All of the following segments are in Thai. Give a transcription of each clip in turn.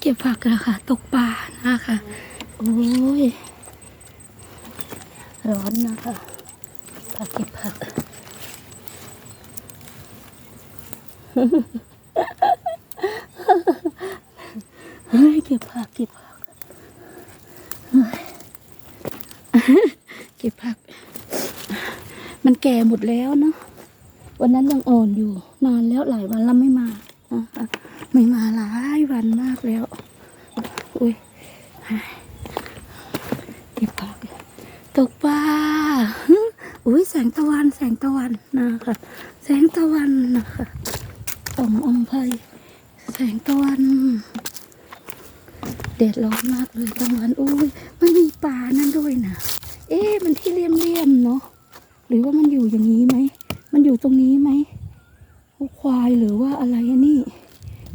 เก็บผักนะคะตกปลานะคะโอ้ย ร้อนนะคะผักเก็บผักเฮ้ยเก็บผักเก็บผักเฮ้ยเก็บผัก มันแก่หมดแล้วเนาะวันนั้นยังอ่อนอยู่ นานแล้วหลายวันแล้วไม่มานะคะไม่มาายวันมากแล้ว อุ้ยเก็บผักตกปลาอุ้ยแสงตะวันแสงตะวันนะคะ แสงตะวันนะคะส่องอมไพแสงตะวันแดดร้อนมากเลยกลางวันอุ้ยมันมีป่านั่นด้วยนะเอ๊ะมันที่เลี่ยมๆเนาะหรือว่ามันอยู่อย่างนี้ไหมมันอยู่ตรงนี้ไหมควายหรือว่าอะไรนี่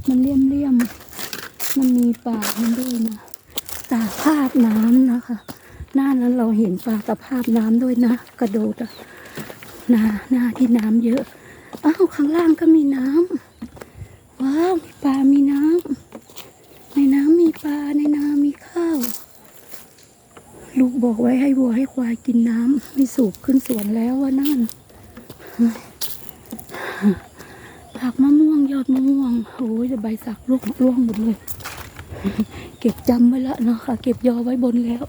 มันเลี่ยมๆมั มันมีป่ามันด้วยนะตาภาพน้ำนะคะ หน้านั้นเราเห็นปลาตะภาพน้ำด้วยนะ กระโดดอะหน้าหน้าที่น้ำเยอะอ้าวข้างล่างก็มีน้ำว้าวมีปลา มีน้ำในน้ำมีปลาในนามีข้าว ลูกบอกไว้ให้วัวให้ควายกินน้ำไม่สูบขึ้นสวนแล้วว่านั่นผักมะม่วงยอดมะม่วงโอ้ยแต่ใบสักร่วงร่วงหมดเลย เก็บจำไว้แล้วเนาะค่ะ เก็บยอไว้บนแล้ว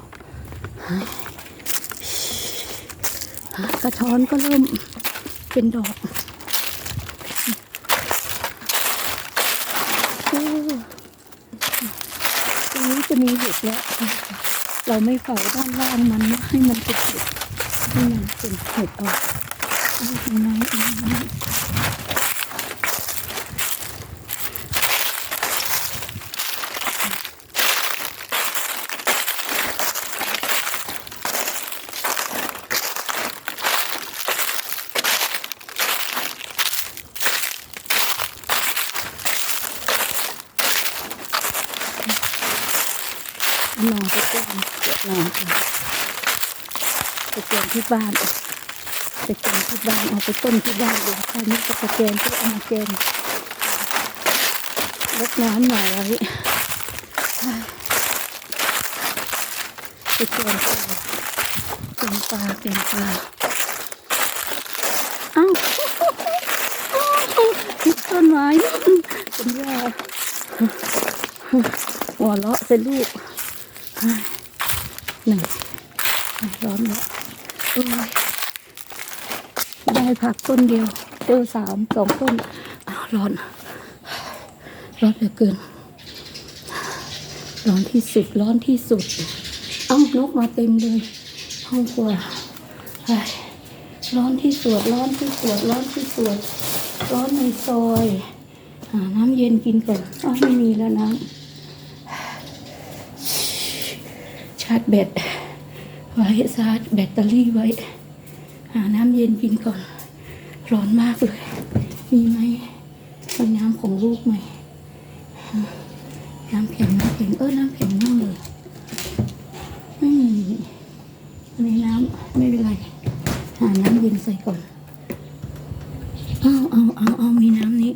กระท้อนก็เริ่มเป็นดอกอ้ตรงนี้จะมีเห็ดแล้ว เราไม่เฝ้าด้านล่างมันให้มันเป็นเห็ดให้มันเป็นเห็ดออกเอาตรงนั้น นั้นเอนไปแกงเก็บนอนไปแกงที่บ้านไปแกงที่บ้านเอาไปต้นที่บ้านเลยคราวนี้ก็ไปแกงก็เอามาแกงลดน้ำหน่อยไว้ไปแกงปลาแกงปลาแกงปลาเอ้าติดต้นไม้เป็นหญ้าหัวเราะเป็นลูก หนึ่งร้อนแล้วโอ้ยได้ผักต้นเดียวเจอสามสองต้นอ้าวร้อน ร้อนเหลือเกิน ร้อนที่สุดร้อนที่สุด เอ้านกมาเต็มเลย ห้องครัวร้อนที่สุดร้อนที่สุดร้อนที่สุดร้อนในซอย หาน้ำเย็นกินก่อนอ้าวไม่มีแล้วน้ำาร์จแบตไว้ชาร์จแบตเตอรี่ไว้ หาน้ำเย็นกินก่อน ร้อนมากเลย มีไหมมีน้ำของลูกไหม น้ำแข็งน้ำแข็งเออน้ำแข็งมากเลยไม่มีในน้ำไม่เป็นไร หาน้ำเย็นใส่ก่อน เอาเอาเอาเอามีน้ำนี้